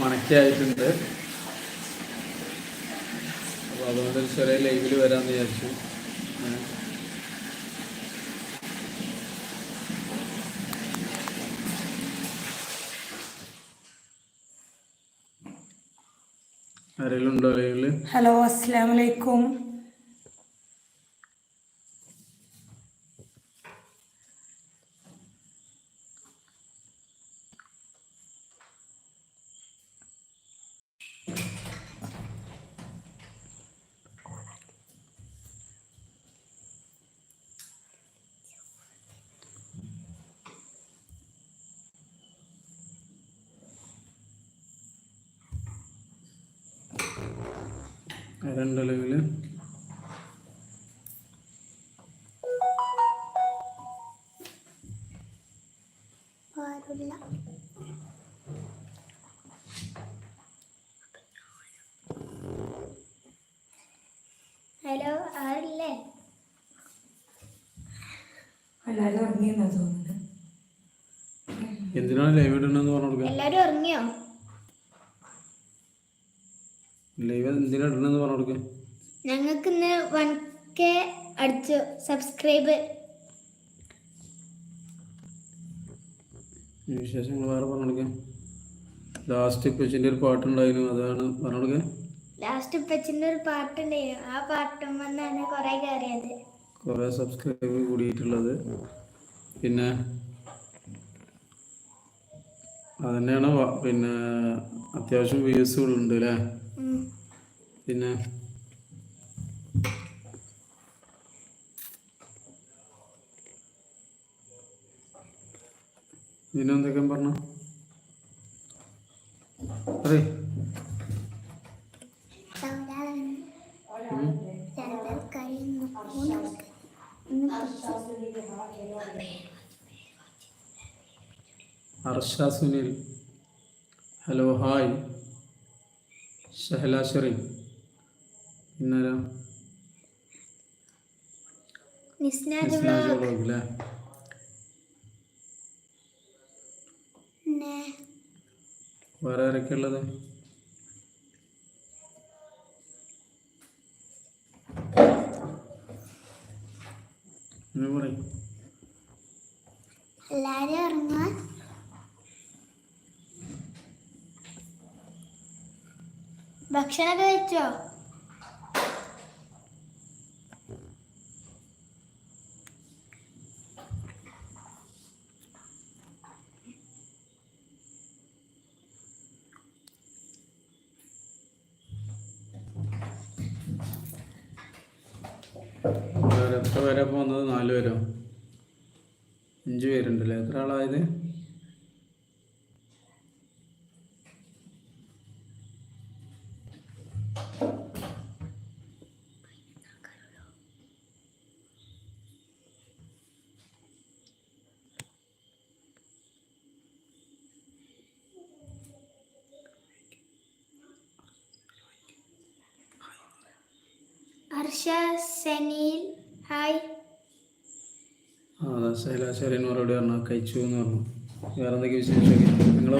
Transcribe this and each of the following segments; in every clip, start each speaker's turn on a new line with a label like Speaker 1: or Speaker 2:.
Speaker 1: മണക്കായിട്ടുണ്ട് അപ്പോൾ അതുകൊണ്ട് ചെറിയ ലൈവിൽ വരാമെന്ന് വിചാരിച്ചു.
Speaker 2: ഹലോ അസ്സാം വലൈക്കും
Speaker 3: ரெண்டளவில் സബ്സ്ക്രൈബ്
Speaker 1: വിശേഷങ്ങൾ വേറെ പറഞ്ഞു ലാസ്റ്റ് കൊച്ചിന്റെ ഒരു പാട്ടുണ്ടായിരുന്നു അതാണ് പറഞ്ഞു
Speaker 3: ലാസ്റ്റ് പെച്ചിന്റെ ഒരു പാട്ടുണ്ടായിരുന്നു. ആ പാട്ടും വന്നാണ് കുറെ കയറിയത്.
Speaker 1: കുറേ സബ്സ്ക്രൈബ് കൂടിയിട്ടുള്ളത്. പിന്നെ അതന്നെയാണ് തന്നെയാണ് പിന്നെ അത്യാവശ്യം വ്യൂസുകളുണ്ട് അല്ലേ. പിന്നെ പിന്നെ എന്തൊക്കെ പറഞ്ഞു? ഉം. അർഷ സുനിൽ. Hello hi. ഷഹല ഷെറിൻ. ഇന്നലെ
Speaker 3: നിസ്നാജ്
Speaker 1: നിസ്നാജ് അല്ലേ
Speaker 3: പിന്നെ
Speaker 1: വേറെ ആരൊക്കെ ഉള്ളത്?
Speaker 3: എല്ലാരും ഭക്ഷണമൊക്കെ കഴിച്ചോ?
Speaker 1: എത്ര പേരാ ഇപ്പോൾ വന്നത് നാല് പേരോ? അഞ്ച് പേരുണ്ടല്ലേ? എത്ര ആളായത്?
Speaker 3: ഹർഷ സനീൽ ഹായ്
Speaker 1: ശൈലാശാര്യൻ പറഞ്ഞു കഴിച്ചു എന്ന് പറഞ്ഞു. വേറെ എന്തൊക്കെ വിശേഷമൊക്കെ നിങ്ങൾ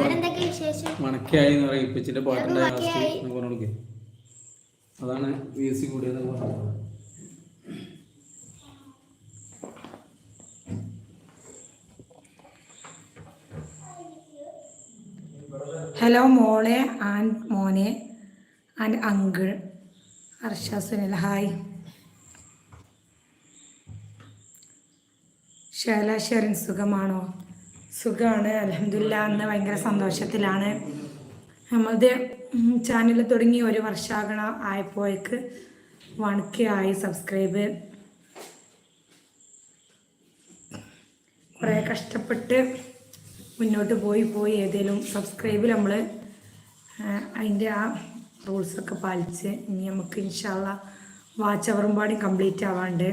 Speaker 3: വിശേഷം?
Speaker 1: മണക്കായി എന്ന് പറയും
Speaker 3: ഇപ്പച്ചിന്റെ
Speaker 1: പാട്ടിന്റെ പറഞ്ഞു കൊടുക്കുക അതാണ് വി എസ് സി കൂടിയത് പറഞ്ഞത്.
Speaker 2: ഹലോ മോളെ ആൻഡ് മോനെ and uncle Harsha Sunil. Hi. Sherin സുഖമാണോ? സുഖമാണ് അലഹമില്ല എന്ന് ഭയങ്കര സന്തോഷത്തിലാണ്. നമ്മളുടെ ചാനൽ തുടങ്ങി ഒരു വർഷാകണ ആയപ്പോഴേക്ക് വൺ ആയി സബ്സ്ക്രൈബ് കുറേ കഷ്ടപ്പെട്ട് മുന്നോട്ട് പോയി പോയി ഏതെങ്കിലും സബ്സ്ക്രൈബ് നമ്മൾ അതിന്റെ ആ റൂൾസൊക്കെ പാലിച്ച് ഇനി നമുക്ക് ഇൻഷാല്ല വാച്ച് അവറും പാടി കംപ്ലീറ്റ് ആവാണ്ട്.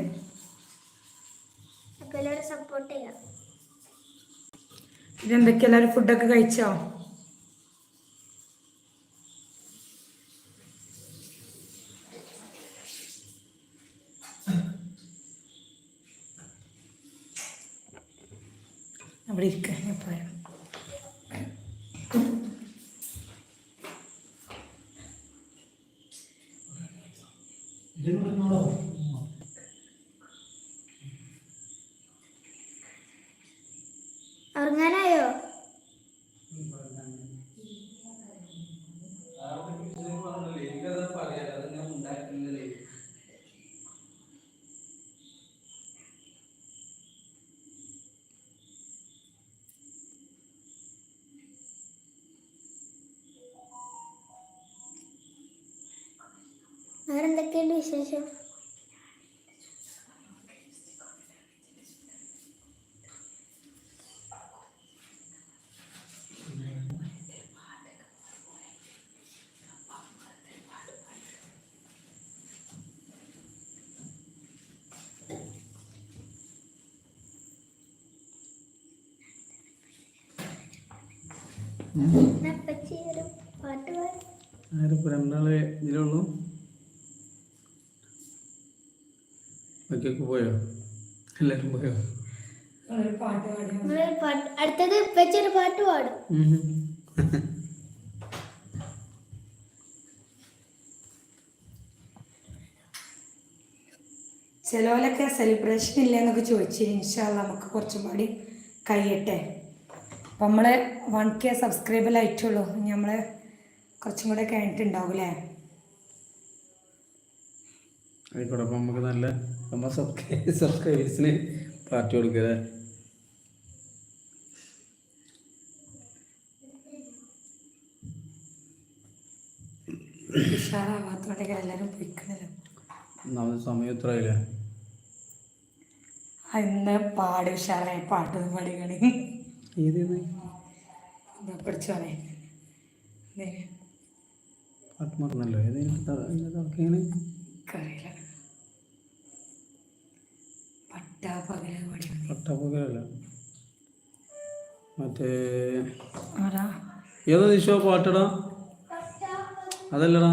Speaker 2: എന്തൊക്കെ എല്ലാവരും ഫുഡൊക്കെ കഴിച്ചോ അവിടെ ഇരിക്കാൻ ഞാൻ പറയാം
Speaker 3: ഉറങ്ങാനായോ വേറെ എന്തൊക്കെയുണ്ട് വിശേഷം
Speaker 1: ബാക്കിയൊക്കെ പോയോ? എല്ലാവരും പോയോ?
Speaker 3: അടുത്തത് ഇപ്പച്ചി ഒരു പാട്ട് പാടും.
Speaker 2: ചിലവരൊക്കെ സെലിബ്രേഷൻ ഇല്ല എന്നൊക്കെ ചോദിച്ചു ഇൻഷാല്ല നമുക്ക് കുറച്ചും കൂടി കഴിയട്ടെ. അപ്പം നമ്മൾ വൺ കെ സബ്സ്ക്രൈബിലായിട്ടുള്ളൂ നമ്മൾ കുറച്ചും കൂടെ കഴിഞ്ഞിട്ടുണ്ടാവും അല്ലേ
Speaker 1: ആയിക്കോട്ടെ അപ്പം നമുക്ക് നല്ല നമ്മൾ സബ്സ്ക്രൈബ് സബ്സ്ക്രൈബേഴ്സിന് പാർട്ടി കൊടുക്കുക
Speaker 2: ഉഷാറാവാത്തോണ്ടൊക്കെ എല്ലാവരും പൊയ്ക്കണല്ലോ.
Speaker 1: ഒന്നാമത് സമയം എത്ര ആയില്ലേ?
Speaker 2: ഇന്ന് പാടി ഉഷാറായി പാട്ടൊന്നും
Speaker 1: പാടി
Speaker 2: പഠിച്ചോനെ
Speaker 1: പട്ടാപ്പകരല്ല മറ്റേ ഏതാ ദിശോ പാട്ടടാ? അതല്ലടാ.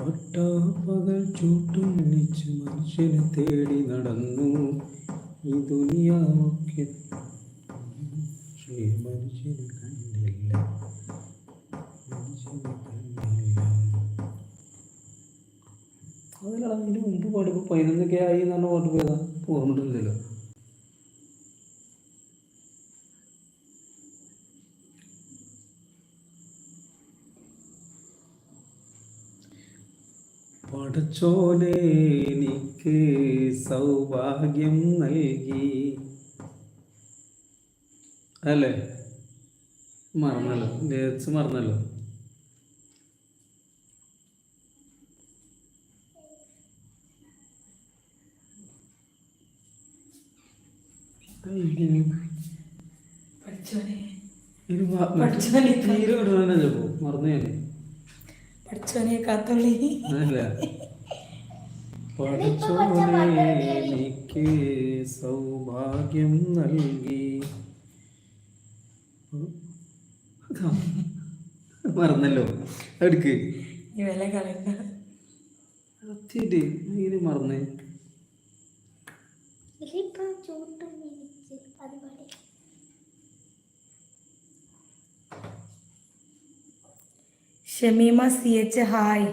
Speaker 1: പട്ടാപ്പകൽ ചൂട്ടുന്നിച്ച് മനുഷ്യനെ തേടി നടന്നു. ഈ ദുനിയാവൊക്കെ മനുഷ്യനെ കണ്ടില്ല. മനുഷ്യനെ കണ്ടില്ല. അതിലാണ് മുമ്പ് പാടിപ്പോൾ പതിനൊന്നൊക്കെ ആയി എന്നാണ് പാട്ട് പോയതാ ഓർമ്മയില്ലല്ലോ പടച്ചോനെ എനിക്ക് സൗഭാഗ്യം നൽകി. അല്ലേ? മറന്നല്ലോ. ലേറ്റ്സ് മറന്നല്ലോ. മറന്നു ഞാൻ
Speaker 2: പഠിച്ചോനെ കാത്തോളി.
Speaker 1: എനിക്ക് സൗഭാഗ്യം നൽകി. അതാ. മറന്നല്ലോ. എടുക്ക്. സത്യമായിട്ട് മറന്നേ.
Speaker 3: ചൂട്ടും അത് പാടി
Speaker 2: ഷമീമ സി എച്ച് ഹായ്.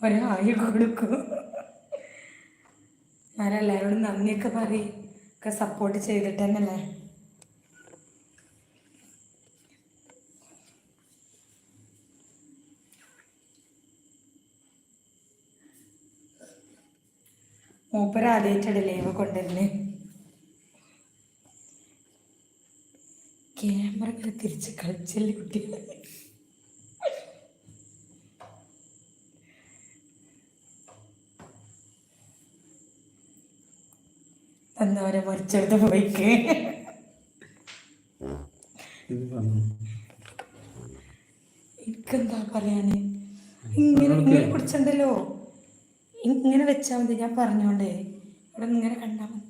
Speaker 2: ഒരു ഹായ് കൊടുക്കൂ. ഞാനെല്ലാവരോടും നന്ദിയൊക്കെ പറയും. ഒക്കെ സപ്പോർട്ട് ചെയ്തിട്ട് തന്നെയല്ലേ മൂപ്പര് ആദ്യമായിട്ടാണ് ലൈവ് കൊണ്ടുവരുന്നത് ക്യാമറ തിരിച്ച് കളിച്ചല്ലേ കുട്ടികളെ? തന്നവരെ മരിച്ചെടുത്ത് പോയിക്ക്.
Speaker 1: എനിക്കെന്താ
Speaker 2: പറയാന്? ഇങ്ങനെ ഇങ്ങനെ കുടിച്ചണ്ടല്ലോ. ഇങ്ങനെ വെച്ചാൽ മതി ഞാൻ പറഞ്ഞോണ്ടേ. ഇവിടെ ഇങ്ങനെ കണ്ടാൽ മതി.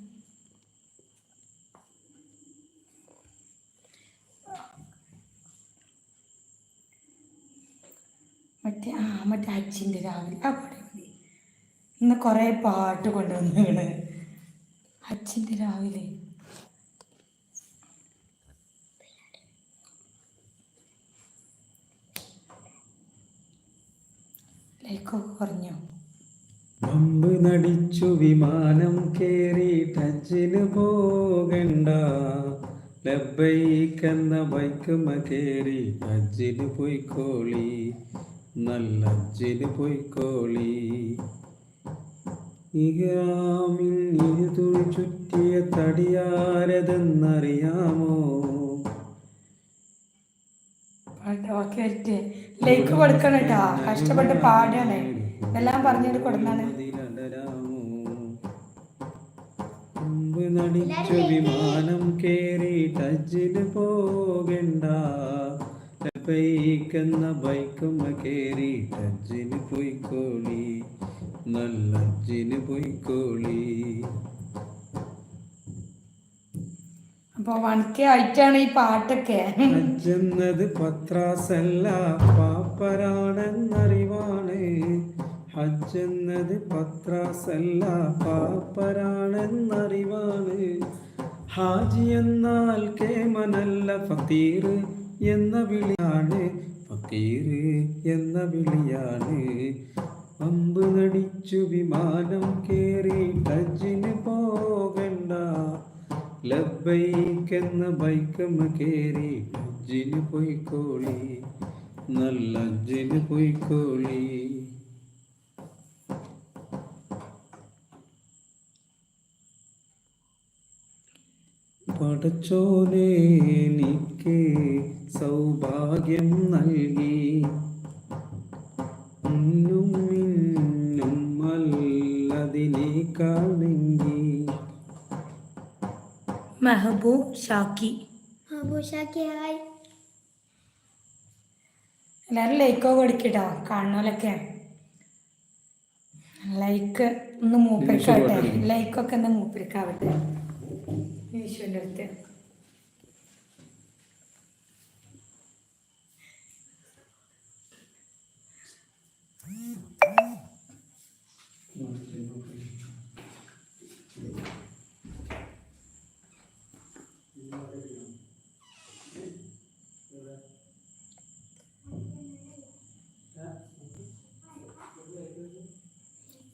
Speaker 2: മറ്റേ ആ മറ്റേ അച്ഛന്റെ രാവിലെ. ആ പാടി ഇന്ന് കുറേ പാട്ട് കൊണ്ടുവന്നാണ് അച്ഛന്റെ രാവിലെ.
Speaker 1: പമ്പ് നടിച്ചു വിമാനം കേറി ടച്ചിന് പോകണ്ട. ലബൈക്കെന്ന ബൈക്കുമ കേറി ടച്ചിന് പോയിക്കോളി. നല്ല അജ്ജിന് പോയിക്കോളി. ഇഗ്രാമിൻ ഇരുതുൾ ചുറ്റിയ തടിയാരതെന്നറിയാമോ?
Speaker 2: ലൈക്ക് കൊടുക്കണം കേട്ടോ. കഷ്ടപ്പെട്ട് പാടാണ് എല്ലാം പറഞ്ഞിട്ട്
Speaker 1: കൊടുക്കാണ് നടിച്ചു വിമാനം കേറി ടച്ചിന് പോകണ്ട. ബൈക്കെന്ന ബൈക്കുമ്മ കേറി ടച്ചിന് പോയിക്കോളി. നല്ല അജ്ജിന് പോയിക്കോളി.
Speaker 2: അപ്പോൾ വണക്കെ ആയിട്ടാണ് ഈ പാട്ടൊക്കെ.
Speaker 1: ഹജ്ജെന്നത് പത്രാസല്ല പാപ്പരാണെന്നറിവാണ്. ഹജ്ജെന്നത് പത്രാസല്ല പാപ്പരാണെന്നറിവാണ്. ഹാജി എന്നാൽ കേമനല്ല ഫക്കീർ എന്ന വിളിയാണ്. ഫക്കീർ എന്ന വിളിയാണ്. അമ്പ് നടിച്ചു വിമാനം കേറി ഹജ്ജിന് പോകണ്ട. ലബൈക്കെന്ന ബൈക്കമ്മ കേറി ഹജ്ജിന് പോയിക്കോളി. നല്ല ഹജ്ജിന് പോയിക്കോളി. പടച്ചോനെ എനിക്ക് സൗഭാഗ്യം നൽകി. മുന്നും അല്ലതിനേക്കാൾ നെങ്കി
Speaker 2: മെഹബൂ ഷാക്കി
Speaker 3: ആഭൂഷാക്കി ഹായ്
Speaker 2: എല്ലാവരും ലൈക്കോ കൊടുക്കട്ടോ കാണുന്നോലൊക്കെ ലൈക്ക് ഒന്ന് മൂപ്പരിക്കാവട്ടെ ലൈക്കൊക്കെ ഒന്ന് മൂപ്പരിക്കാവട്ടെ ഈശോന്റെ അടുത്ത് ഞാൻ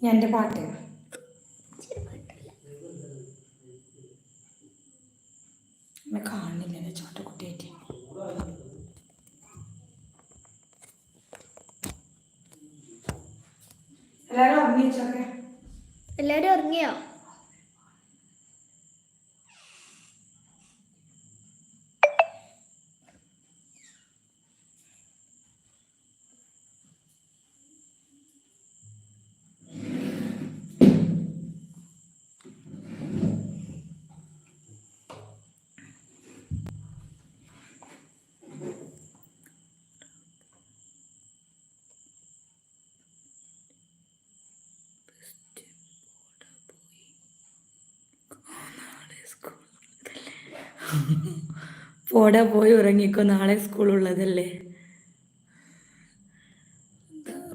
Speaker 2: എന്റെ പാട്ട് എന്നെ കാണുന്നില്ല ചോട്ടക്കുട്ടിയായിട്ട് എല്ലാവരും ഉറങ്ങിച്ചോക്കെ
Speaker 3: എല്ലാവരും ഉറങ്ങിയോ?
Speaker 2: പോടെ പോയി ഉറങ്ങിക്കോ നാളെ സ്കൂളുള്ളതല്ലേ?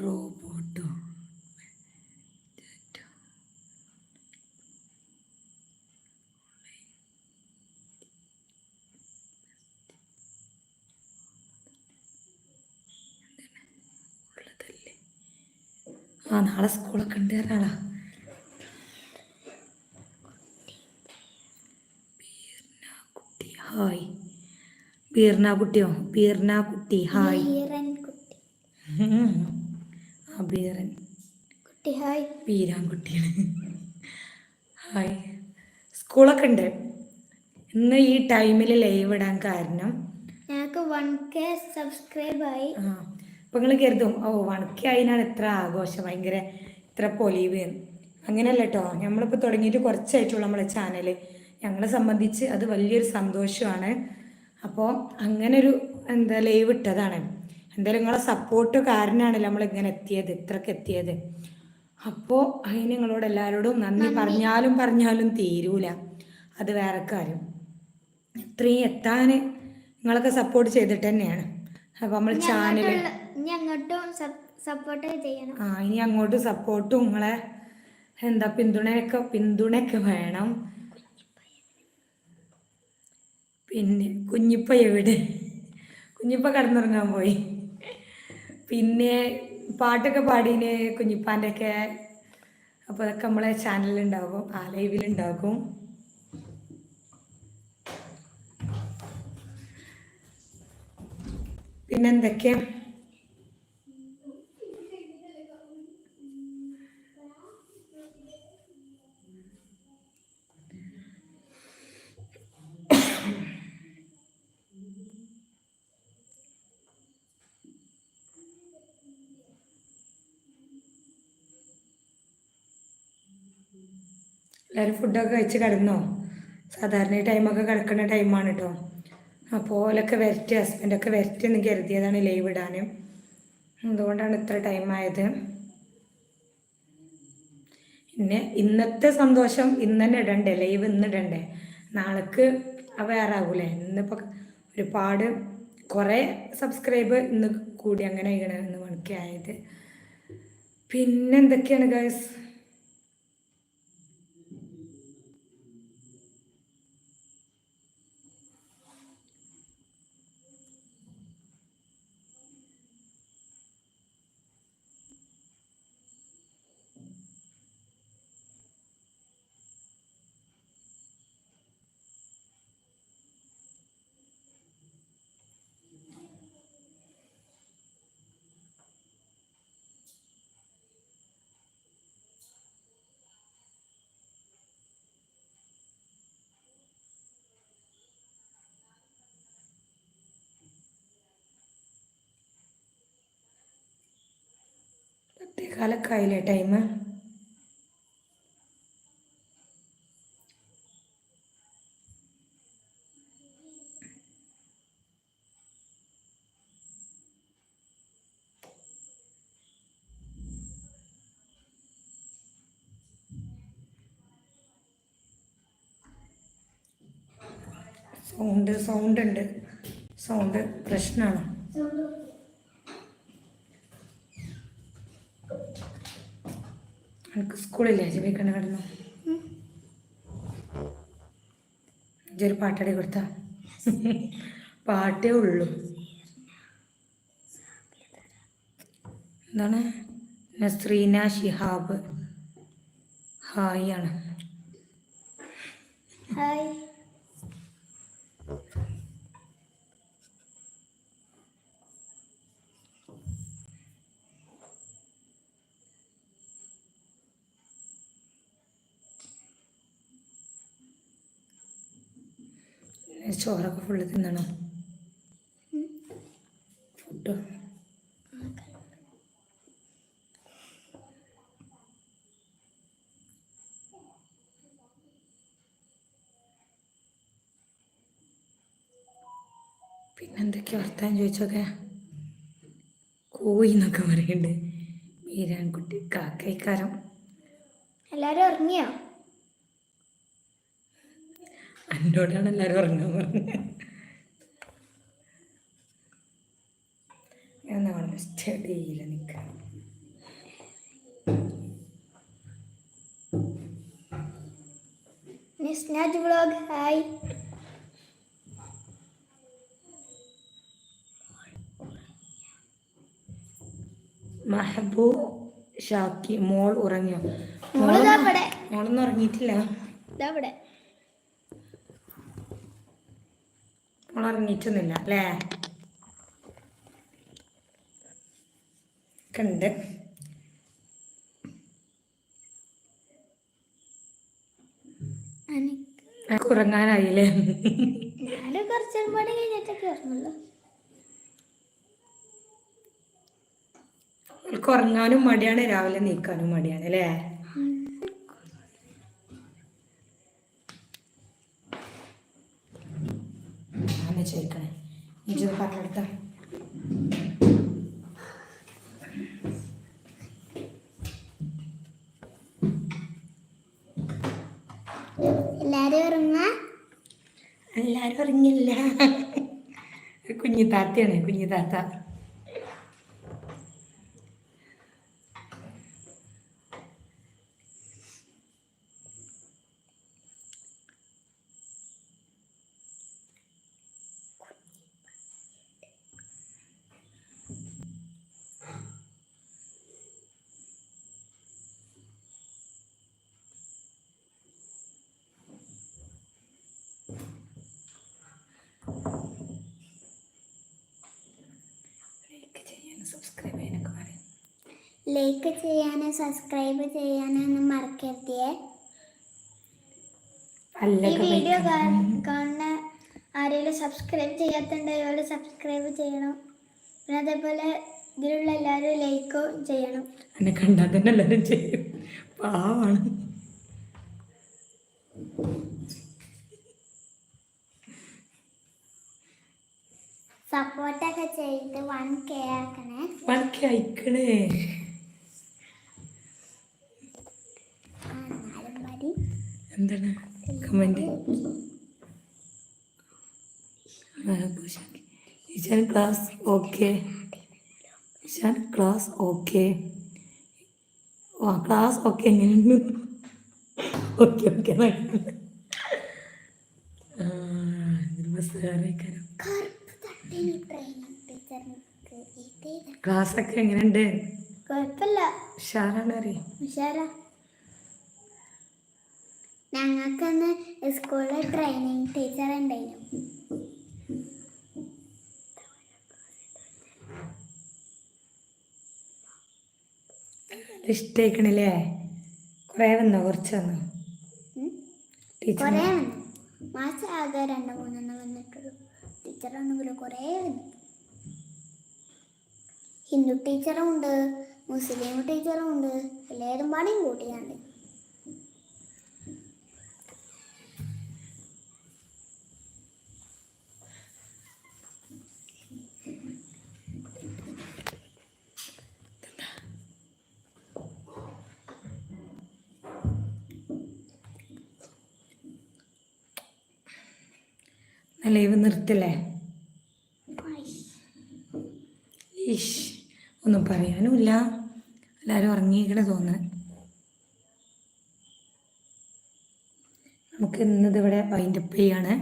Speaker 2: റോബോട്ടോ? ആ നാളെ സ്കൂളൊക്കെ ഉണ്ട് ഒരാളാ കുട്ടി ഹായ് ബീർന കുട്ടിയോ? പീർണ കുട്ടി ഹായ്.
Speaker 3: കുട്ടി.
Speaker 2: ആ ബീറൻ
Speaker 3: കുട്ടി ഹായ്.
Speaker 2: സ്കൂളൊക്കെ ഉണ്ട്? ഇന്ന് ഈ ടൈമിൽ ലൈവ് ഇടാൻ കാരണം.
Speaker 3: ഞങ്ങൾക്ക് വൺ കെ സബ്സ്ക്രൈബ് ആയി.
Speaker 2: ആ അപ്പം നിങ്ങൾ കരുതും ഓ വൺ കെ ആയതിനാണ് ഇത്ര ആഘോഷം ഭയങ്കര ഇത്ര പൊലീവ്. അങ്ങനെയല്ല കേട്ടോ നമ്മളിപ്പോൾ തുടങ്ങിയിട്ട് കുറച്ചായിട്ടുള്ളൂ നമ്മളെ ചാനൽ ഞങ്ങളെ സംബന്ധിച്ച് അത് വലിയൊരു സന്തോഷമാണ്. അപ്പോൾ അങ്ങനെ ഒരു എന്താ ലൈവ് ഇട്ടതാണ്. എന്തായാലും നിങ്ങളെ സപ്പോർട്ട് കാരണമാണ് നമ്മൾ ഇങ്ങനെ എത്തിയത് ഇത്രക്ക് എത്തിയത്. അപ്പോൾ അതിന് നിങ്ങളോട് എല്ലാവരോടും നന്ദി പറഞ്ഞാലും പറഞ്ഞാലും തീരൂല. അത് വേറെ കാര്യം. ഇത്രയും എത്താൻ നിങ്ങളൊക്കെ സപ്പോർട്ട് ചെയ്തിട്ട് തന്നെയാണ്. അപ്പോൾ നമ്മൾ ചാനൽ ആ ഇനി അങ്ങോട്ടും സപ്പോർട്ടും നിങ്ങളെ എന്താ പിന്തുണയൊക്കെ പിന്തുണയൊക്കെ വേണം. പിന്നെ കുഞ്ഞിപ്പ എവിടെ? കുഞ്ഞിപ്പ കടന്നുറങ്ങാൻ പോയി. പിന്നെ പാട്ടൊക്കെ പാടീന് കുഞ്ഞിപ്പാന്റെ ഒക്കെ അപ്പോൾ അതൊക്കെ നമ്മളെ ചാനലിലുണ്ടാകും ആ ലൈവിലുണ്ടാകും പിന്നെന്തൊക്കെയാ? എല്ലാവരും ഫുഡൊക്കെ കഴിച്ച് കിടന്നോ? സാധാരണ ടൈമൊക്കെ കിടക്കുന്ന ടൈമാണ് കേട്ടോ അപ്പോൾ ഓലൊക്കെ വരട്ടി ഹസ്ബൻഡൊക്കെ വരട്ടി എന്ന് കരുതിയതാണ് ലൈവ് ഇടാൻ എന്തുകൊണ്ടാണ് ഇത്ര ടൈം ആയത്? പിന്നെ ഇന്നത്തെ സന്തോഷം ഇന്ന് തന്നെ ഇടണ്ടേ? ലൈവ് ഇന്ന് ഇടണ്ടേ? നാളേക്ക് വേറെ ആകൂലേ ഇന്നിപ്പോൾ ഒരുപാട് കുറേ സബ്സ്ക്രൈബ് ഇന്ന് കൂടി അങ്ങനെ ആയിക്കണ ഇന്ന് മണിക്കായത് പിന്നെ എന്തൊക്കെയാണ് ഗൈസ് ആയില്ലേ ടൈം സൗണ്ട് സൗണ്ട് ഉണ്ട്. സൗണ്ട് പ്രശ്നമാണ് എനിക്ക് സ്കൂളില്ലേ? ജപിക്കണ കിടന്നു. ഇതൊരു പാട്ടടി കൊടുത്ത. പാട്ടേ ഉള്ളൂ. എന്താണ്? നസ്രീന ഷിഹാബ്. ഹായ് ആണ്.
Speaker 3: ഹായ്.
Speaker 2: ചോറൊക്കെ ഫുള്ള് തിന്നണോ? ഫുഡ്? പിന്നെന്തൊക്കെയാ വർത്താൻ ചോദിച്ചൊക്കെ കോയി എന്നൊക്കെ പറയുന്നുണ്ട് മീരാൻകുട്ടി കാക്കൈക്കാരം
Speaker 3: എല്ലാരും ഉറങ്ങിയോ?
Speaker 2: എന്നോടാണ് എല്ലാവരും ഉറങ്ങാൻ പറഞ്ഞത്. പറഞ്ഞു സ്റ്റഡിയില്ല നിൽക്കാം.
Speaker 3: നിസ്നാജ് വ്ളോഗ് ഹായ്
Speaker 2: മഹബൂ ഷാക്കി മോൾ ഉറങ്ങിയോ? മോളൊന്നും ഉറങ്ങിയിട്ടില്ല.
Speaker 3: ഇതാ ഇവിടെ
Speaker 2: മോൾ ഉറങ്ങിയിട്ടൊന്നുമില്ല അല്ലേ കണ്ട് ഉറങ്ങാനായില്ലേ ഉറങ്ങാനും മടിയാണ് രാവിലെ നീക്കാനും മടിയാണ് അല്ലേ? അമ്മ ചോദിക്കണേ. ഇജത് പറഞ്ഞെടുത്ത
Speaker 3: എല്ലാരും ഇറങ്ങില്ല
Speaker 2: എല്ലാരും താത്തയാണ് കുഞ്ഞിത്താത്തയാണ് കുഞ്ഞിത്താത്ത ലൈക്ക് ചെയ്യാനും സബ്സ്ക്രൈബ്
Speaker 3: ചെയ്യാനൊന്നും മറക്കരുതേ. ഈ വീഡിയോ. കാണുന്ന ആരെങ്കിലും സബ്സ്ക്രൈബ് ചെയ്യാത്തുണ്ടെങ്കിൽ സബ്സ്ക്രൈബ് ചെയ്യണം. പിന്നെ അതേപോലെ ഇതിലുള്ള എല്ലാവരും ലൈക്കും ചെയ്യണം.
Speaker 2: എന്നെ കണ്ടാൽ തന്നെ എല്ലാവരും ചെയ്യും. പാവാണ്.
Speaker 3: സപ്പോർട്ടൊക്കെ ചെയ്ത് വൺ കെ ആക്കണേ.
Speaker 2: വൺ കെ അയക്കണേ
Speaker 3: ആ, എന്നാലും മതി
Speaker 2: എന്താണ് comment Ishan class okay. Ishan class okay. ആ ക്ലാസ് ഓക്കെ എങ്ങനെയുണ്ട് ഓക്കെ ഓക്കെ സാറേക്കാരം
Speaker 3: കറുപ്പ് തട്ടിന് ട്രെയിനിങ് ടീച്ചറിന് ഇത്
Speaker 2: ക്ലാസ് ഒക്കെ എങ്ങനെയുണ്ട്?
Speaker 3: കുഴപ്പമില്ല.
Speaker 2: ഉഷാറാണ് അറിയാം?
Speaker 3: ഉഷാരാ ഞങ്ങൾക്കന്ന് സ്കൂളിൽ ട്രെയിനിങ് ടീച്ചർ ഉണ്ടായിരുന്നു
Speaker 2: ഇഷ്ടേക്കണില്ലേ കുറേ വന്നോ? കുറച്ച് വന്നോ? ടീച്ചർ
Speaker 3: കുറേ വന്നു? മാസം ആകെ രണ്ട് മൂന്നെണ്ണം വന്നിട്ടുള്ളൂ. ടീച്ചറാണെങ്കിലും കുറേ വന്നു. ഹിന്ദു ടീച്ചറും ഉണ്ട് മുസ്ലിം ടീച്ചറും ഉണ്ട്. എല്ലാവരും പണിയും കൂട്ടിയാണ്ട്
Speaker 2: ലൈവ് നിർത്തില്ലേ? ഈഷ് ഒന്നും പറയാനുമില്ല. എല്ലാവരും ഉറങ്ങിയിക്കണ തോന്നുന്നു നമുക്ക് ഇന്നത് ഇവിടെ വൈൻഡപ്പ് ചെയ്യാണ്.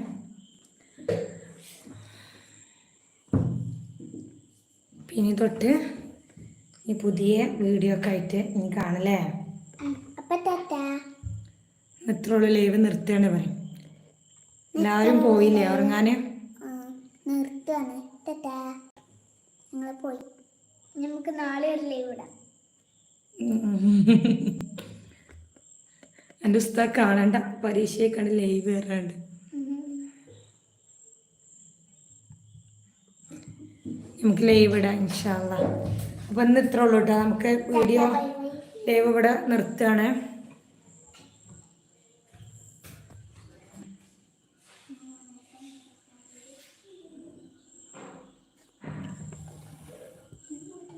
Speaker 2: പിന്നെ തൊട്ട് ഈ പുതിയ വീഡിയോ ഒക്കെ ആയിട്ട് ഇനി കാണല്ലേ ഇത്രയുള്ള ലൈവ് നിർത്തുകയാണ് പറയും. എല്ലാവരും പോയില്ലേ? ഉറങ്ങാന്?
Speaker 3: ടാറ്റാ. ഞങ്ങൾ പോയി. നമുക്ക് നാളെ ഒരു ലീവ് ഇടാം.
Speaker 2: എന്റെ ഉസ്താദ് കാണണ്ട. പരീക്ഷയെ കണ്ട് ലൈവ് വരാണ്ട്. നമുക്ക് ലൈവ് ഇടാം ഇൻഷാല്ല അപ്പം ഇന്ന് ഇത്ര ഉള്ളൂ കേട്ടോ നമുക്ക് വീഡിയോ ലൈവ് ഇവിടെ നിർത്തുകയാണ്